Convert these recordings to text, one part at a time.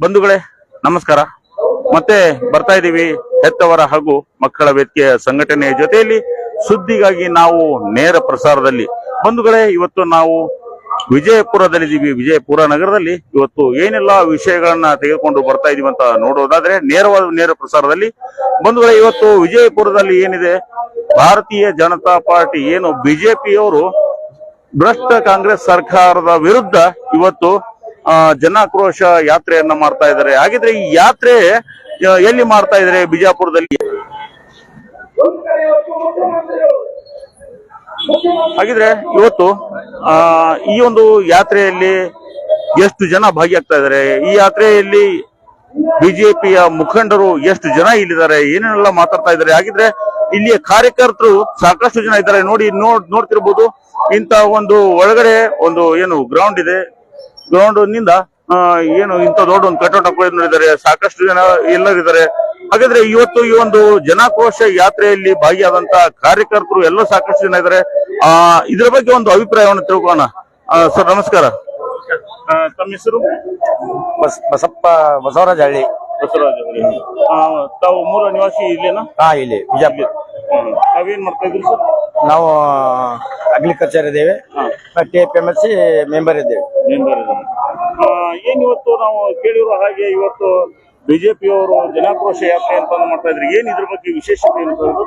ಬಂಧುಗಳೇ, ನಮಸ್ಕಾರ. ಮತ್ತೆ ಬರ್ತಾ ಇದ್ದೀವಿ ಹೆತ್ತವರ ಹಾಗೂ ಮಕ್ಕಳ ವೇದಿಕೆಯ ಸಂಘಟನೆಯ ಜೊತೆಯಲ್ಲಿ ಸುದ್ದಿಗಾಗಿ ನಾವು ನೇರ ಪ್ರಸಾರದಲ್ಲಿ. ಬಂಧುಗಳೇ, ಇವತ್ತು ನಾವು ವಿಜಯಪುರದಲ್ಲಿದ್ದೀವಿ ವಿಜಯಪುರ ನಗರದಲ್ಲಿ ಇವತ್ತು ಏನೆಲ್ಲ ವಿಷಯಗಳನ್ನ ತೆಗೆದುಕೊಂಡು ಬರ್ತಾ ಇದೀವಿ ಅಂತ ನೋಡೋದಾದ್ರೆ ನೇರವಾದ ನೇರ ಪ್ರಸಾರದಲ್ಲಿ. ಬಂಧುಗಳೇ, ಇವತ್ತು ವಿಜಯಪುರದಲ್ಲಿ ಏನಿದೆ? ಭಾರತೀಯ ಜನತಾ ಪಾರ್ಟಿ ಏನು ಬಿಜೆಪಿಯವರು ಭ್ರಷ್ಟ ಕಾಂಗ್ರೆಸ್ ಸರ್ಕಾರದ ವಿರುದ್ಧ ಇವತ್ತು ಜನಾಕ್ರೋಶ ಯಾತ್ರೆಯನ್ನ ಮಾಡ್ತಾ ಇದ್ದಾರೆ. ಹಾಗಿದ್ರೆ ಈ ಯಾತ್ರೆ ಎಲ್ಲಿ ಮಾಡ್ತಾ ಇದ್ದಾರೆ ಬಿಜಾಪುರದಲ್ಲಿ? ಹಾಗಿದ್ರೆ ಇವತ್ತು, ಆ, ಈ ಒಂದು ಯಾತ್ರೆಯಲ್ಲಿ ಎಷ್ಟು ಜನ ಭಾಗಿಯಾಗ್ತಾ ಇದ್ದಾರೆ? ಈ ಯಾತ್ರೆಯಲ್ಲಿ ಬಿಜೆಪಿಯ ಮುಖಂಡರು ಎಷ್ಟು ಜನ ಇಲ್ಲಿದ್ದಾರೆ? ಏನೇನೆಲ್ಲ ಮಾತಾಡ್ತಾ ಇದ್ದಾರೆ? ಹಾಗಿದ್ರೆ ಇಲ್ಲಿಯ ಕಾರ್ಯಕರ್ತರು ಸಾಕಷ್ಟು ಜನ ಇದ್ದಾರೆ. ನೋಡಿ, ನೋಡ್, ನೋಡ್ತಿರ್ಬೋದು. ಇಂತ ಒಂದು ಒಳಗಡೆ ಒಂದು ಏನು ಗ್ರೌಂಡ್ ಇದೆ. ಗ್ರೌಂಡ್ನಿಂದ ಆ, ಏನು ಇಂಥ ದೊಡ್ಡ ಒಂದು ಕಟ್ಟಡ ನೋಡಿದ್ದಾರೆ ಸಾಕಷ್ಟು ಜನ ಎಲ್ಲರಿದ್ದಾರೆ. ಹಾಗಾದ್ರೆ ಇವತ್ತು ಈ ಒಂದು ಜನಾಕ್ರೋಶ ಯಾತ್ರೆಯಲ್ಲಿ ಭಾಗಿಯಾದಂತ ಕಾರ್ಯಕರ್ತರು ಎಲ್ಲ ಸಾಕಷ್ಟು ಜನ ಇದ್ದಾರೆ. ಆ ಇದ್ರ ಬಗ್ಗೆ ಒಂದು ಅಭಿಪ್ರಾಯವನ್ನು ತಿಳ್ಕೋಣ ಸರ್ ನಮಸ್ಕಾರ. ಆ, ತಮ್ಮ ಹೆಸರು? ಬಸ್ ಬಸಪ್ಪ ಬಸವರಾಜ ಹಳ್ಳಿ. ಬಸವರಾಜ ತಾವು ಮೂಲ ನಿವಾಸಿ ಇಲ್ಲೇನಾ? ಹಾ ಇಲ್ಲಿ ಬಿಜಾಪುರ. ತಾವೇನ್ ಮಾಡ್ತಾ ಇದ್ರಿ ಸರ್? ನಾವು ಅಗ್ರಿಕಲ್ಚರ್ ಇದ್ದೇವೆ T F M S C member ಇದ್ದೇವೆ. ಮೆಂಬರ್ ಏನ್ ಇವತ್ತು ನಾವು ಕೇಳಿರೋ ಹಾಗೆ ಇವತ್ತು ಬಿಜೆಪಿಯವರು ಜನಾಕ್ರೋಶ ಯಾತ್ರೆ ಅಂತ ಮಾಡ್ತಾ ಇದ್ರಿ. ಏನ್ ಇದ್ರ ಬಗ್ಗೆ ವಿಶೇಷತೆ ಏನು ಸರ್? ಇದು?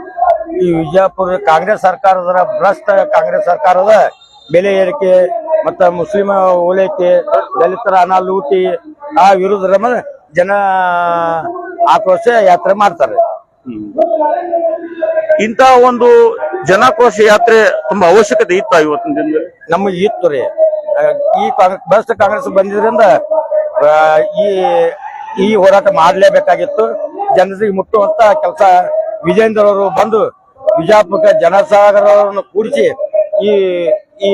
ಈ ವಿಜಯಪುರ ಕಾಂಗ್ರೆಸ್ ಸರ್ಕಾರದ ಭ್ರಷ್ಟ ಕಾಂಗ್ರೆಸ್ ಸರ್ಕಾರದ ಬೆಲೆ ಏರಿಕೆ ಮತ್ತ ಮುಸ್ಲಿಮ ಓಲೈಕೆ ದಲಿತರ ಹಣ ಲೂಟಿ ಆ ವಿರುದ್ಧ ಜನ ಆಕ್ರೋಶ ಯಾತ್ರೆ ಮಾಡ್ತಾರೆ. ಇಂತ ಒಂದು ಜನಾಕ್ರೋಶ ಯಾತ್ರೆ ತುಂಬಾ ಅವಶ್ಯಕತೆ ಇತ್ತ ಇವತ್ತಿನ ದಿನದಲ್ಲಿ? ನಮಗೆ ಇತ್ತು ರೀ. ಈ ಭ್ರಷ್ಟ ಕಾಂಗ್ರೆಸ್ ಬಂದಿದ್ರಿಂದ ಈ ಈ ಹೋರಾಟ ಮಾಡಲೇಬೇಕಾಗಿತ್ತು. ಜನರಿಗೆ ಮುಟ್ಟುವಂತ ಕೆಲಸ ವಿಜೇಂದ್ರ ಅವರು ಬಂದು ಬಿಜಾಪುರಕ್ಕೆ ಜನಸಾಗರವನ್ನು ಕೂಡಿಸಿ, ಈ ಈ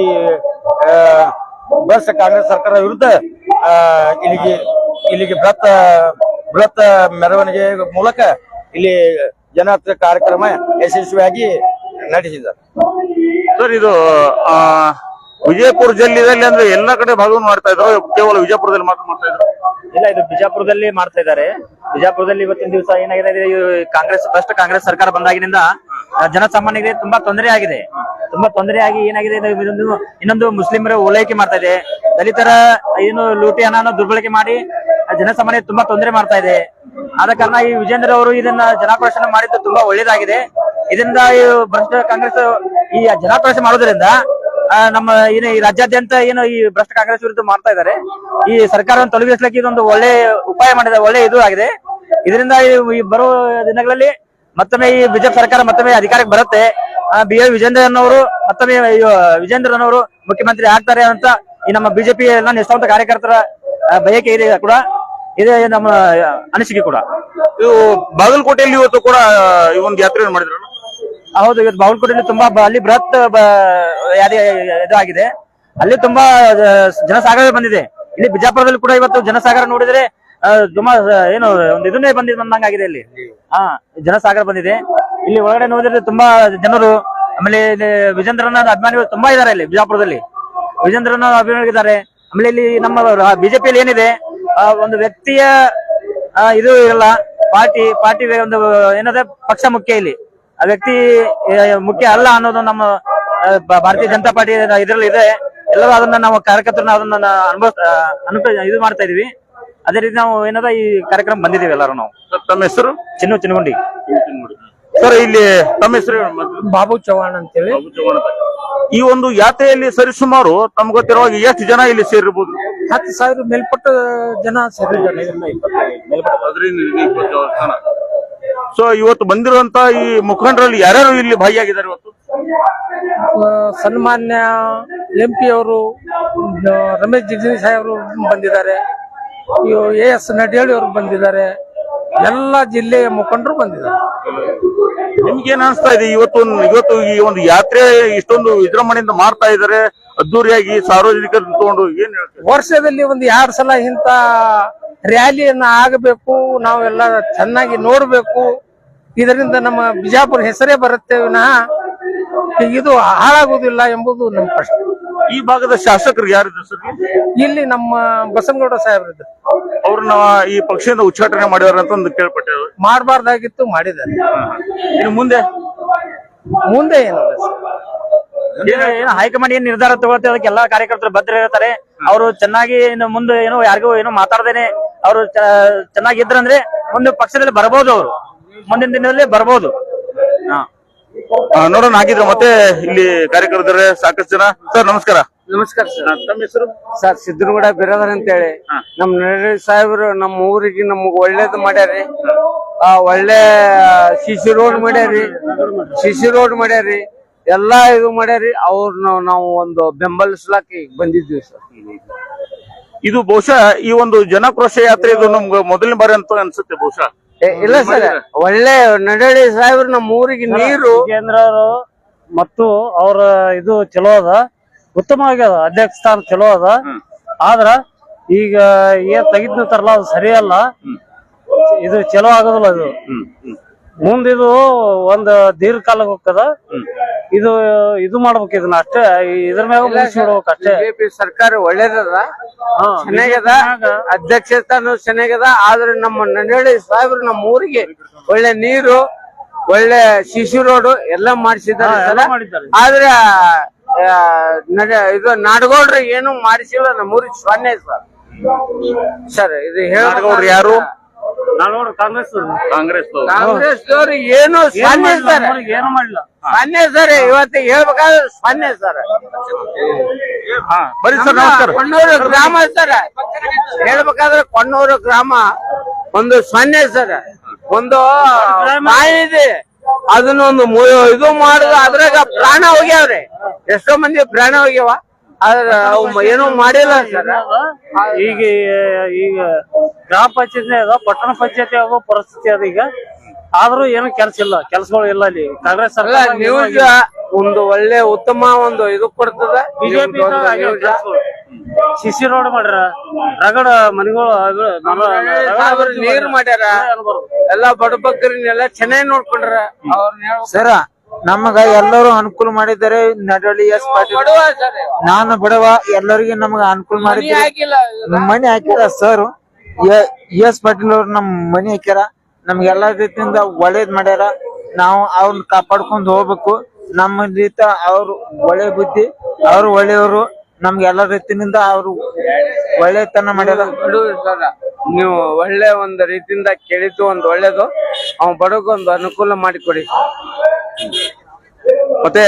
ಭ್ರಷ್ಟ ಕಾಂಗ್ರೆಸ್ ಸರ್ಕಾರ ವಿರುದ್ಧ ಇಲ್ಲಿಗೆ ಇಲ್ಲಿಗೆ ಬೃಹತ್ ಬೃಹತ್ ಮೆರವಣಿಗೆ ಮೂಲಕ ಇಲ್ಲಿ ಜನತ್ರ ಕಾರ್ಯಕ್ರಮ ಯಶಸ್ವಿಯಾಗಿ ನಡೆಸಿದ್ದಾರೆ ಸರ್ ಇದು ಆ ವಿಜಯಪುರ ಜಿಲ್ಲೆಯಲ್ಲಿ ಅಂದ್ರೆ ಎಲ್ಲಾ ಕಡೆ ಭಾಗವನ್ನು ಮಾಡ್ತಾ ಇದ್ರು ಕೇವಲ ವಿಜಯಪುರದಲ್ಲಿ ಮಾತ್ರ ಮಾಡ್ತಾ ಇದ್ರು? ಇಲ್ಲ ಇದು ಬಿಜಾಪುರದಲ್ಲಿ ಮಾಡ್ತಾ ಇದ್ದಾರೆ. ಬಿಜಾಪುರದಲ್ಲಿ ಇವತ್ತಿನ ದಿವಸ ಏನಾಗಿದೆ ಈ ಕಾಂಗ್ರೆಸ್ ಫಸ್ಟ್ ಕಾಂಗ್ರೆಸ್ ಸರ್ಕಾರ ಬಂದಾಗಿನಿಂದ ಆ, ಜನಸಾಮಾನ್ಯರಿಗೆ ತುಂಬಾ ತೊಂದರೆ ಆಗಿದೆ. ತುಂಬಾ ತೊಂದರೆ ಆಗಿ ಏನಾಗಿದೆ ಇದೊಂದು ಇನ್ನೊಂದು ಮುಸ್ಲಿಮರ ಓಲೈಕೆ ಮಾಡ್ತಾ ಇದೆ. ದಲಿತರ ಏನು ಲೂಟಿ ಹಣ ದುರ್ಬಳಕೆ ಮಾಡಿ ಆ, ಜನಸಾಮಾನ್ಯ ತುಂಬಾ ತೊಂದರೆ ಮಾಡ್ತಾ ಇದೆ. ಆದ ಕಾರಣ ಈ ವಿಜೇಂದ್ರ ಅವರು ಇದನ್ನ ಜನಾಕ್ರೋಶನ ಮಾಡಿದ್ದು ತುಂಬಾ ಒಳ್ಳೇದಾಗಿದೆ. ಇದರಿಂದ ಈ ಭ್ರಷ್ಟ ಕಾಂಗ್ರೆಸ್ ಈ ಜನಾಕ್ರೋಶ ಮಾಡೋದ್ರಿಂದ ನಮ್ಮ ಏನು ಈ ರಾಜ್ಯಾದ್ಯಂತ ಏನು ಈ ಭ್ರಷ್ಟ ಕಾಂಗ್ರೆಸ್ ವಿರುದ್ಧ ಮಾಡ್ತಾ ಇದ್ದಾರೆ. ಈ ಸರ್ಕಾರವನ್ನು ತೊಲಗಿಸ್ಲಿಕ್ಕೆ ಇದೊಂದು ಒಳ್ಳೆ ಉಪಾಯ ಮಾಡಿದ, ಒಳ್ಳೆ ಇದು ಆಗಿದೆ. ಇದರಿಂದ ಈ- ಬರುವ ಬರೋ ದಿನಗಳಲ್ಲಿ ಮತ್ತೊಮ್ಮೆ ಈ ಬಿಜೆಪಿ ಸರ್ಕಾರ ಮತ್ತೊಮ್ಮೆ ಅಧಿಕಾರಕ್ಕೆ ಬರುತ್ತೆ. ಬಿ ಎಲ್ ವಿಜೇಂದ್ರನವರು, ಮತ್ತೊಮ್ಮೆ ವಿಜೇಂದ್ರನವರು ಮುಖ್ಯಮಂತ್ರಿ ಆಗ್ತಾರೆ ಅಂತ ಈ ನಮ್ಮ ಬಿಜೆಪಿ ಎಲ್ಲ ನಿಷ್ಠಾವಂತ ಕಾರ್ಯಕರ್ತರ ಬಯಕೆ ಇದೆ ಕೂಡ. ಇದೆ ನಮ್ಮ ಅನಿಸಿಕೆ ಕೂಡ. ಇವು ಬಾಗಲಕೋಟೆಯಲ್ಲಿ ಇವತ್ತು ಕೂಡ ಈ ಒಂದು ಯಾತ್ರೆ ಮಾಡಿದ್ರು ಹೌದು ಇವತ್ತು ಬಾಗಲಕೋಟೆಯಲ್ಲಿ ತುಂಬಾ ಅಲ್ಲಿ ಬೃಹತ್ ಇದು ಆಗಿದೆ ಅಲ್ಲಿ ತುಂಬಾ ಜನಸಾಗರ ಬಂದಿದೆ. ಇಲ್ಲಿ ಬಿಜಾಪುರದಲ್ಲಿ ಕೂಡ ಇವತ್ತು ಜನಸಾಗರ ನೋಡಿದ್ರೆ ತುಂಬಾ ಏನು ಒಂದು ಇದನ್ನೇ ಬಂದಿದ್ ಬಂದಂಗಾಗಿದೆ ಇಲ್ಲಿ ಹಾ ಜನಸಾಗರ ಬಂದಿದೆ. ಇಲ್ಲಿ ಒಳಗಡೆ ನೋಡಿದ್ರೆ ತುಂಬಾ ಜನರು ಆಮೇಲೆ ಇಲ್ಲಿ ವಿಜೇಂದ್ರನ ಅಭಿಮಾನಿಗಳು ತುಂಬಾ ಇದಾರೆ ಇಲ್ಲಿ ಬಿಜಾಪುರದಲ್ಲಿ. ವಿಜೇಂದ್ರನ ಅಭಿಮಾನಿಗಳಿದ್ದಾರೆ ಆಮೇಲೆ ಇಲ್ಲಿ ನಮ್ಮ ಬಿಜೆಪಿಯಲ್ಲಿ ಏನಿದೆ ಒಂದು ವ್ಯಕ್ತಿಯ ಆ, ಇದು ಇರಲ್ಲ ಪಾರ್ಟಿ ಪಾರ್ಟಿ ಒಂದು ಏನದ ಪಕ್ಷ ಮುಖ್ಯ ಇಲ್ಲಿ. ಆ ವ್ಯಕ್ತಿ ಮುಖ್ಯ ಅಲ್ಲ ಅನ್ನೋದು ನಮ್ಮ ಭಾರತೀಯ ಜನತಾ ಪಾರ್ಟಿ ಇದರಲ್ಲಿ ಇದೆ. ಎಲ್ಲರೂ ಅದನ್ನ ನಾವು ಕಾರ್ಯಕರ್ತರನ್ನ ಅದನ್ನ ಅನುಭವ ಅನು ಇದು ಮಾಡ್ತಾ ಇದೀವಿ. ಅದೇ ರೀತಿ ನಾವು ಏನದ ಈ ಕಾರ್ಯಕ್ರಮ ಬಂದಿದೀವಿ ಎಲ್ಲರೂ ನಾವು. ಸರ್, ತಮ್ಮ ಹೆಸರು? ಚಿನ್ನು ಚಿನ್ಗುಂಡಿ ಸರ್ ಇಲ್ಲಿ ತಮ್ಮ ಹೆಸರು. ಬಾಬು ಚೌಹಾಣ್ ಅಂತೇಳಿ. ಈ ಒಂದು ಯಾತ್ರೆಯಲ್ಲಿ ಸರಿಸುಮಾರು ತಮ್ಗೆ ಗೊತ್ತಿರುವಾಗ ಎಷ್ಟು ಜನ ಇಲ್ಲಿ ಸೇರಿರ್ಬೋದು? ಹತ್ತು ಸಾವಿರ ಮೇಲ್ಪಟ್ಟ ಜನ ಸೇರಿದ್ದಾರೆ. ಸೊ ಇವತ್ತು ಬಂದಿರುವಂತ ಈ ಮುಖಂಡರಲ್ಲಿ ಯಾರ್ಯಾರು ಇಲ್ಲಿ ಭಾಗಿಯಾಗಿದ್ದಾರೆ ಇವತ್ತು? ಸನ್ಮಾನ್ಯ ಎಂ ಪಿ ಅವರು ರಮೇಶ್ ಜಿಗಜಿಣಿ ಅವರು ಬಂದಿದ್ದಾರೆ. ಎ ಎಸ್ ನಡಿಹಳ್ಳಿ ಅವರು ಬಂದಿದ್ದಾರೆ. ಎಲ್ಲ ಜಿಲ್ಲೆಯ ಮುಖಂಡರು ಬಂದಿದ್ದಾರೆ. ನಿಮ್ಗೆ ಏನ್ ಅನಿಸ್ತಾ ಇದೆ? ಇವತ್ತು ಇವತ್ತು ಈ ಒಂದು ಯಾತ್ರೆ ಇಷ್ಟೊಂದು ವಿಜೃಂಭಣೆಯಿಂದ ಮಾಡ್ತಾ ಇದ್ದಾರೆ. ಅದ್ದೂರಿಯಾಗಿ ಸಾರ್ವಜನಿಕರನ್ನ ತಗೊಂಡು ಏನ್ ವರ್ಷದಲ್ಲಿ ಒಂದು ಎರಡ್ ಸಲ ಇಂತ ರ್ಯಾಲಿಯನ್ನ ಆಗಬೇಕು ನಾವೆಲ್ಲ ಚೆನ್ನಾಗಿ ನೋಡಬೇಕು. ಇದರಿಂದ ನಮ್ಮ ಬಿಜಾಪುರ ಹೆಸರೇ ಬರುತ್ತೆ ವಿನಃ ಇದು ಹಾಳಾಗುವುದಿಲ್ಲ ಎಂಬುದು ನಮ್ಮ ಪ್ರಶ್ನೆ. ಈ ಭಾಗದ ಶಾಸಕರು ಯಾರಿದ್ರು ಸರ್? ಇಲ್ಲಿ ನಮ್ಮ ಬಸನಗೌಡ ಸಾಹೇಬ್ರಿದ್ರು. ಅವ್ರನ್ನ ಈ ಪಕ್ಷದಿಂದ ಉಚ್ಚಾಟನೆ ಮಾಡಿದಾರೆ ಅಂತ ಒಂದು ಕೇಳ್ಪಟ್ಟೆ ಮಾಡಬಾರ್ದಾಗಿತ್ತು ಮಾಡಿದ್ದಾರೆ. ಇನ್ನು ಮುಂದೆ? ಮುಂದೆ ಏನು ಏನು ಹೈಕಮಾಂಡ್ ಏನ್ ನಿರ್ಧಾರ ತಗೊಳ್ತೇವೆ ಅದಕ್ಕೆ ಎಲ್ಲಾ ಕಾರ್ಯಕರ್ತರು ಭದ್ರ ಇರ್ತಾರೆ. ಅವರು ಚೆನ್ನಾಗಿ ಇನ್ನು ಮುಂದೆ ಏನೋ ಯಾರಿಗೂ ಏನೋ ಮಾತಾಡದೇನೆ ಅವರು ಚೆನ್ನಾಗಿದ್ರಂದ್ರೆ ಮುಂದೆ ಪಕ್ಷದಲ್ಲಿ ಬರ್ಬೋದು ಅವರು. ಮುಂದಿನ ದಿನದಲ್ಲಿ ಆ, ನೋಡೋಣ ಹಾಗಿದ್ರೆ ಮತ್ತೆ ಇಲ್ಲಿ ಕಾರ್ಯಕರ್ತರೆ ಸಾಕಷ್ಟು ಜನ. ಸರ್ ನಮಸ್ಕಾರ. ನಮಸ್ಕಾರ ಸರ್. ತಮ್ಮ ಹೆಸರು? ಸರ್ ಸಿದ್ದನಗೌಡ ಬಿರಾದರ್ ಅಂತೇಳಿ. ನಮ್ ನರೇಂದ್ರ ಸಾಹೇಬ್ರು ನಮ್ಮ ಊರಿಗೆ ನಮಗ್ ಒಳ್ಳೇದ್ ಮಾಡ್ಯಾರಿ ಆ ಒಳ್ಳೆ ಸಿಸಿ ರೋಡ್ ಮಾಡ್ಯಾರಿ ಸಿಸಿ ರೋಡ್ ಮಾಡ್ಯಾರಿ ಎಲ್ಲಾ ಇದು ಮಾಡ್ಯಾರಿ ಅವ್ರನ್ನ ನಾವು ಒಂದು ಬೆಂಬಲಿಸ್ಲಾಕ ಬಂದಿದ್ವಿ ಸರ್. ಇದು ಬಹುಶಃ ಈ ಒಂದು ಜನಕ್ರೋಶ ಯಾತ್ರೆ ಇದು ನಮ್ಗೆ ಮೊದಲನೇ ಬಾರಿ ಅಂತ ಅನ್ಸುತ್ತೆ ಬಹುಶಃ. ಇಲ್ಲ ಸರ್. ಒಳ್ಳೆ ನಡಳಿ ಸಾಹೇಬ್ರು ನಮ್ಮ ಊರಿಗೆ ನೀರು ಕೇಂದ್ರ ಮತ್ತು ಅವರ ಇದು ಚಲೋ ಅದ. ಉತ್ತಮವಾಗ್ಯದ ಅಧ್ಯಕ್ಷ ಸ್ಥಾನ ಚಲೋ ಅದ. ಆದ್ರ ಈಗ ಏನ್ ತೆಗಿದ್ನಂತಾರಲ್ಲ ಅದು ಸರಿಯಲ್ಲ. ಇದು ಚಲೋ ಆಗೋದಿಲ್ಲ ಇದು ಮುಂದ ಇದು ಒಂದ್ ದೀರ್ಘಕಾಲ ಹೋಗ್ತದ. ಇದು ಇದು ಮಾಡ್ಬೇಕು ಇದನ್ನ ಅಷ್ಟೇ. ಇದ್ರ ಮ್ಯಾಗ ಮುಗಿಸ್ಬಿಡ್ಬೇಕು ಅಷ್ಟೇ. ಬಿಜೆಪಿ ಸರ್ಕಾರ ಒಳ್ಳೇದದ. ಚೆನ್ನಾಗದ ಅಧ್ಯಕ್ಷ ಸ್ಥಾನ ಚೆನ್ನಾಗದ ಆದ್ರೆ ನಮ್ಮ ನಡಳಿ ಸಾಹೇಬ್ರು ನಮ್ಮ ಊರಿಗೆ ಒಳ್ಳೆ ನೀರು ಒಳ್ಳೆ ಶಿಶು ರೋಡ್ ಎಲ್ಲ ಮಾಡಿಸಿದ್ದಾರೆ ಆದ್ರೆ ಇದು ನಾಡಗೌಡ್ರು ಏನು ಮಾಡಿಸಿಲ್ಲ ನಮ್ಮ ಊರಿ ಸೊನ್ನೆ ಸರ್ ಸರ್ ಇದು ಹೇಳಿ ಯಾರು? ಕಾಂಗ್ರೆಸ್ ಕಾಂಗ್ರೆಸ್ ಕಾಂಗ್ರೆಸ್ ದವ್ರು ಏನು ಸೊನ್ನೆ ಸರ್ ಏನು ಮಾಡಿಲ್ಲ. ಸೊನ್ನೆ ಸರ್ ಇವತ್ತು ಹೇಳ್ಬೇಕಾದ್ರೆ ಸೊನ್ನೆ ಸರ್. ಹಾ ಬರೀ ಸರ್ ನಮಸ್ಕಾರ. ಕೊಣ್ಣೂರು ಗ್ರಾಮ ಸರ್. ಹೇಳ್ಬೇಕಾದ್ರೆ ಕೊಣ್ಣೂರು ಗ್ರಾಮ ಒಂದು ಸೊನ್ನೆ ಸರ್. ಒಂದು ಬಾಯಿ ಇದೆ. ಅದನ್ನ ಒಂದು ಮು- ಇದು ಮಾಡುದು ಅದ್ರಾಗ ಪ್ರಾಣ ಹೋಗ್ಯಾವ್ರಿ. ಎಷ್ಟೋ ಮಂದಿ ಪ್ರಾಣ ಹೋಗ್ಯಾವ. ಆದ್ರ ಅವು ಏನೂ ಮಾಡಿಲ್ಲ ಸರ್. ಈಗ ಈಗ ಗ್ರಾಮ ಪಂಚಾಯತ್ನೇ ಅದ ಪಟ್ಟಣ ಪಂಚಾಯತಿ ಅದ ಪರಿಸ್ಥಿತಿ ಅದ ಈಗ. ಆದ್ರೂ ಏನು ಕೆಲಸ ಇಲ್ಲ ಕೆಲಸಗಳು ಇಲ್ಲ ಅಲ್ಲಿ. ಕಾಂಗ್ರೆಸ್ ಸರ್ಕಾರ ನ್ಯೂಸ್ ಒಂದು ಒಳ್ಳೆ ಉತ್ತಮ ಒಂದು ಇದು ಕೊಡ್ತದ. ಬಿಜೆಪಿ ಸಿಸಿ ರೋಡ್ ಮಾಡ್ಯಾರ. ರಗಡ ಮನೆಗಳು ನೀರ್ ಮಾಡ್ಯಾರ. ಎಲ್ಲಾ ಬಡಬಗ್ಗರನ್ನೆಲ್ಲ ಚೆನ್ನಾಗಿ ನೋಡ್ಕೊಂಡ್ರ ಸರ ನಮಗ ಎಲ್ಲರೂ ಅನುಕೂಲ ಮಾಡಿದ್ದಾರೆ ನಡವಳಿ ಎಸ್ ಪಾಟೀಲ್. ಬಡವ ಸರ್ ನಾನು ಬಡವ ಎಲ್ಲರಿಗೆ ನಮಗ ಅನುಕೂಲ ಮನಿ ಮಾಡಿದ್ದಾರೆ. ಮನಿ ಹಾಕ್ಯಾರ ಸರ್. ಎಸ್ ಪಾಟೀಲ್ ಅವ್ರು ನಮ್ ಮನಿ ಹಾಕ್ಯಾರ. ನಮ್ಗೆ ಎಲ್ಲಾ ರೀತಿಯಿಂದ ಒಳ್ಳೇದ್ ಮಾಡ್ಯಾರ. ನಾವು ಅವ್ರನ್ನ ಕಾಪಾಡ್ಕೊಂಡ್ ಹೋಗ್ಬೇಕು. ನಮ್ಮ ರೀತ ಅವ್ರು ಒಳ್ಳೆ ಬುದ್ಧಿ ಅವ್ರು ಒಳ್ಳೆಯವರು. ನಮ್ಗೆ ಎಲ್ಲಾ ರೀತಿಯಿಂದ ಅವ್ರು ಒಳ್ಳೆತನ ಮಾಡ್ಯಾರ. ಬಡವ್ರು ಸರ್. ನೀವು ಒಳ್ಳೆ ಒಂದು ರೀತಿಯಿಂದ ಕೇಳಿದ್ದು ಒಂದು ಒಳ್ಳೇದು. ಅವ್ನು ಬಡಗೊಂದು ಅನುಕೂಲ ಮಾಡಿಕೊಡಿ. ಮತ್ತೆ